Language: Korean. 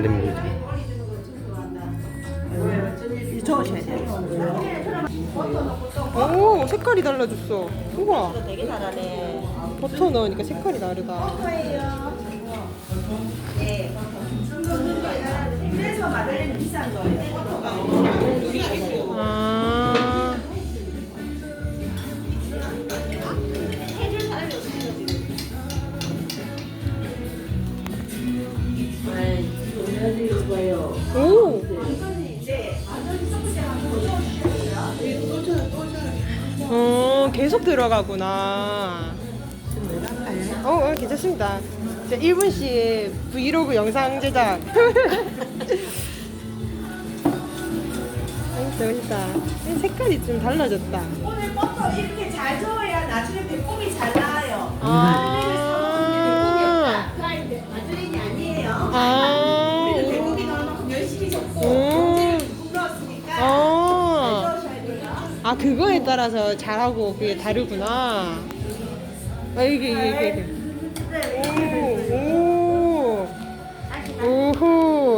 됩니다. 저으셔야 돼요. 오 색깔이 달라졌어. 우와 되게 잘하네. 버터 넣으니까 색깔이 다르다. 네. 그래서 마들렌 비싼 거예요. 오. 어 계속 들어가구나. 어, 어 괜찮습니다. 이제 1분씩 브이로그 영상 제작. 아, 멋있다. 색깔이 좀 달라졌다. 오늘 버터 이렇게 잘 저어야 나중에 배꼽이 잘 나와요. 아. 아니에요. 아. 우리는 배꼽이 나올 만큼 열심히 젓고 오. 부끄러웠으니까 잘 아. 저으셔야 돼요. 아 그거에 따라서 잘하고 그게 다르구나. 아 이게 이게 이게. 이게.